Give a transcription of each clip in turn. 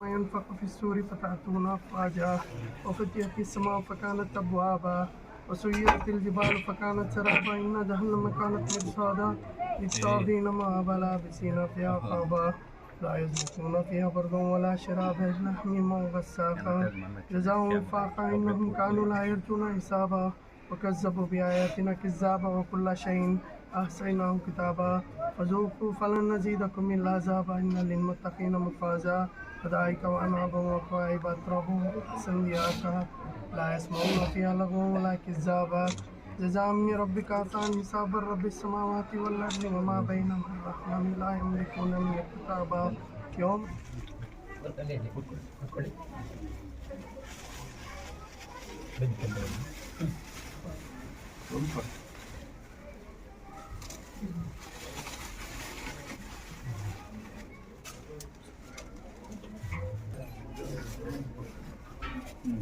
وينفق في السور فتحتون أفواجا وفتحت السماء فكانت أبوابا وسيرت الجبال فكانت سرابا إن جهنم كانت مرصادا للطاغين ما لابسين فيها قابا لا يذوقون فيها بردا ولا شرابا إلا حميما وغساقا جزاء وفاقا إنهم كانوا لا يرجون حسابا. وكذبوا بآياتنا كذابا وكل شيء احسین آم کتابا فزوکو فلن نزیدکم اللہ زابا ان للمتقین مفازا. فدائکا وانعبا وقائبات ربو سندیاکا لا اسمعون فی اللہ ولیک الزابا جزام من ربکا تان حساب رب السماوات والارض وما بینم الرحمن لا یملکون من کتابا یوم بنت اللہ بنت اللہ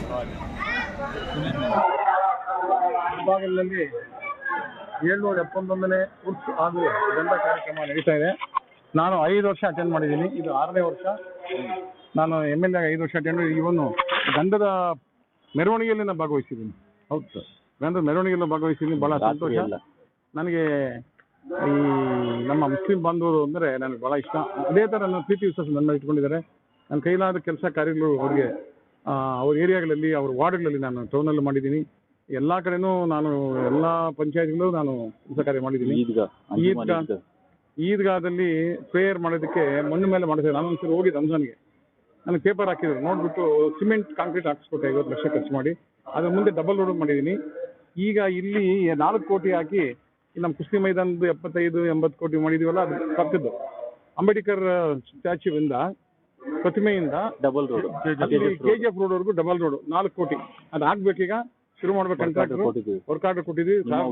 बुला भैया ವಿಭಾಗದಲ್ಲಿ ಏಳ್ನೂರ ಎಪ್ಪತ್ತೊಂದನೇ ಉರ್ಸು ಹಾಗೂ ಗಂಧ ಕಾರ್ಯಕ್ರಮ ನಡೀತಾ ಇದೆ ನಾನು ಐದು ವರ್ಷ ಅಟೆಂಡ್ ಮಾಡಿದ್ದೀನಿ ಇದು ಆರನೇ ವರ್ಷ ನಾನು ಎಮ್ ಎಲ್ ಎ ಐದು ವರ್ಷ ಅಟೆಂಡ್ ಇವನು ಗಂಧದ ಮೆರವಣಿಗೆಯಲ್ಲಿ ನಾನು ಭಾಗವಹಿಸಿದ್ದೀನಿ ಹೌದು ಸರ್ ಗಂಧದ ಮೆರವಣಿಗೆಯಲ್ಲಿ ಭಾಗವಹಿಸಿದ್ದೀನಿ ಭಾಳ ಸಂತೋಷ ನನಗೆ ಈ ನಮ್ಮ ಮುಸ್ಲಿಂ ಬಾಂಧವರು ಅಂದರೆ ನನಗೆ ಭಾಳ ಇಷ್ಟ ಅದೇ ಥರ ನನ್ನ ಪ್ರೀತಿ ವಿಶ್ವಾಸ ನನ್ನ ಮೇಲೆ ಇಟ್ಕೊಂಡಿದ್ದಾರೆ ನನ್ನ ಕೈಲಾದ ಕೆಲಸ ಕಾರ್ಯಗಳು ಅವ್ರಿಗೆ ಅವ್ರ ಏರಿಯಾಗಳಲ್ಲಿ ಅವ್ರ ವಾರ್ಡ್ಗಳಲ್ಲಿ ನಾನು ಟೌನಲ್ಲಿ ಮಾಡಿದ್ದೀನಿ. ಎಲ್ಲ ಕಡೆನೂ ನಾನು ಎಲ್ಲ ಪಂಚಾಯತ್ಗಳಲ್ಲೂ ನಾನು ಕೆಲಸ ಕಾರ್ಯ ಮಾಡಿದ್ದೀನಿ. ಈದ್ಗಾ ಈದ್ಗಾದಲ್ಲಿ ಪ್ರೇಯರ್ ಮಾಡೋದಕ್ಕೆ ಮಣ್ಣು ಮೇಲೆ ಮಾಡಿದೆ ನಾನು ಒಂದ್ಸಲ ಹೋಗಿ ರಂಜಾನ್ಗೆ ನನಗೆ ಪೇಪರ್ ಹಾಕಿದ್ರು. ನೋಡ್ಬಿಟ್ಟು ಸಿಮೆಂಟ್ ಕಾಂಕ್ರೀಟ್ ಹಾಕ್ಸ್ಕೊಟ್ಟೆ ಐವತ್ತು ಲಕ್ಷ ಖರ್ಚು ಮಾಡಿ. ಅದ್ರ ಮುಂದೆ ಡಬಲ್ ರೋಡ್ ಮಾಡಿದ್ದೀನಿ. ಈಗ ಇಲ್ಲಿ ನಾಲ್ಕು ಕೋಟಿ ಹಾಕಿ ನಮ್ಮ ಕುಸ್ತಿ ಮೈದಾನದ ಎಪ್ಪತ್ತೈದು ಎಂಬತ್ತು ಕೋಟಿ ಮಾಡಿದೀವಲ್ಲ ಅದು ಪಕ್ಕದ್ದು ಅಂಬೇಡ್ಕರ್ ಸ್ಟ್ಯಾಚ್ಯೂವಿಂದ ಪ್ರತಿಮೆಯಿಂದ double road K G F ರೋಡ್ವರೆಗೂ double road ನಾಲ್ಕು ಕೋಟಿ. ಅದು ಆಗ್ಬೇಕೀಗ ಶುರು ಮಾಡ್ಬೇಕು ಕಾಂಟ್ರಾಕ್ಟರ್ ವರ್ಕ್ ಆರ್ಡರ್ ಕೊಟ್ಟಿದ್ದೀವಿ. ನನ್ನ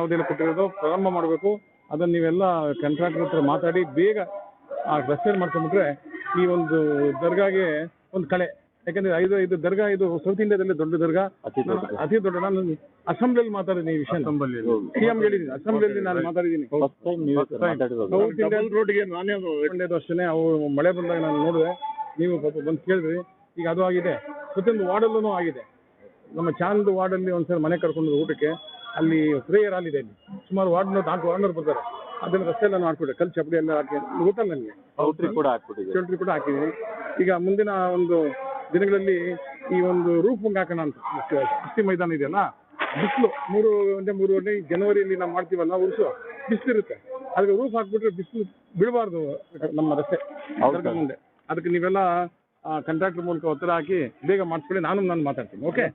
ಅವಧಿಯಲ್ಲಿ ಕೊಟ್ಟಿರೋದು. ಪ್ರಾರಂಭ ಮಾಡಬೇಕು. ಅದನ್ನು ನೀವೆಲ್ಲ ಕಾಂಟ್ರಾಕ್ಟರ್ ಹತ್ರ ಮಾತಾಡಿ ಬೇಗ ಆ ರಸ್ತೆ ಮಾಡ್ಕೊಂಡ್ಬಿಟ್ರೆ ಈ ಒಂದು ದರ್ಗಾಗೆ ಒಂದು ಕಳೆ. ಯಾಕಂದ್ರೆ ಐದು ಐದು ದರ್ಗಾ ಇದು ಸೌತ್ ಇಂಡಿಯಾದಲ್ಲಿ ದೊಡ್ಡ ದರ್ಗಾ. ನಾನು ಅತಿ ದೊಡ್ಡ ನಾನು ಅಸೆಂಬ್ಲಿಯಲ್ಲಿ ಮಾತಾಡಿದ್ದೀನಿ ಈ ವಿಷಯ ಸಿಎಂ ಹೇಳಿದ್ದೀನಿ ಅಸೆಂಬ್ಲಿಯಲ್ಲಿ ನಾನು ಮಾತಾಡಿದ್ದೀನಿ. ಸೌತ್ ಇಂಡಿಯನ್ ರೋಡ್ಗೆ ನಾನೇ ಒಳ್ಳೆಯದು ಅಷ್ಟೇ ಅವು ಮಳೆ ಬಂದಾಗ ನಾನು ನೋಡಿದೆ. ನೀವು ಪಾಪ ಬಂದು ಕೇಳಿದ್ರಿ. ಈಗ ಅದು ಆಗಿದೆ. ಪ್ರತಿಯೊಂದು ವಾರ್ಡಲ್ಲೂ ಆಗಿದೆ. ನಮ್ಮ ಚಾಂದ್ ವಾರ್ಡಲ್ಲಿ ಒಂದ್ಸಲ ಮನೆ ಕರ್ಕೊಂಡು ಊಟಕ್ಕೆ ಅಲ್ಲಿ ಪ್ರೇಯರ್ ಆಲಿದೆ ಅಲ್ಲಿ. ಸುಮಾರು ವಾರ್ಡ್ ನಾಲ್ಕು ವಾರ್ಡ್ನವ್ರು ಬರ್ತಾರೆ. ಅದನ್ನ ರಸ್ತೆ ಎಲ್ಲ ಮಾಡ್ಕೊಟ್ಟೆ ಕಲ್ ಚಪ್ಪಡಿ ಎಲ್ಲ ಹಾಕಿ ಗೊತ್ತಲ್ಲ ನನಗೆ ಔಟ್ರಿ ಕೂಡ ಹಾಕ್ಬಿಟ್ಟಿದೆ ಚೌಲ್ಟ್ರಿ ಕೂಡ ಹಾಕಿದ್ದೀನಿ. ಈಗ ಮುಂದಿನ ಒಂದು ದಿನಗಳಲ್ಲಿ ಈ ಒಂದು ರೂಫ್ ಮುಂಗೆ ಹಾಕೋಣ ಅಂತ. ಕುಸ್ತಿ ಮೈದಾನ ಇದೆಯಲ್ಲ ಬಿಸಿಲು ಮೂರು ಗಂಟೆ ಮೂರು ಗಂಟೆ ಜನವರಿಯಲ್ಲಿ ನಾವು ಮಾಡ್ತೀವಲ್ಲ ಉರುಸು ಬಿಸಿಲಿರುತ್ತೆ ಅದಕ್ಕೆ ರೂಫ್ ಹಾಕ್ಬಿಟ್ರೆ ಬಿಸಿಲು ಬಿಡಬಾರ್ದು ನಮ್ಮ ರಸ್ತೆ. ಮುಂದೆ. ಅದಕ್ಕೆ ನೀವೆಲ್ಲ ಕಾಂಟ್ರಾಕ್ಟರ್ ಮೂಲಕ ಒತ್ತಡ ಹಾಕಿ ಬೇಗ ಮಾಡಿಸ್ಕೊಳ್ಳಿ ನಾನು ನಾನು ಮಾತಾಡ್ತೀನಿ ಓಕೆ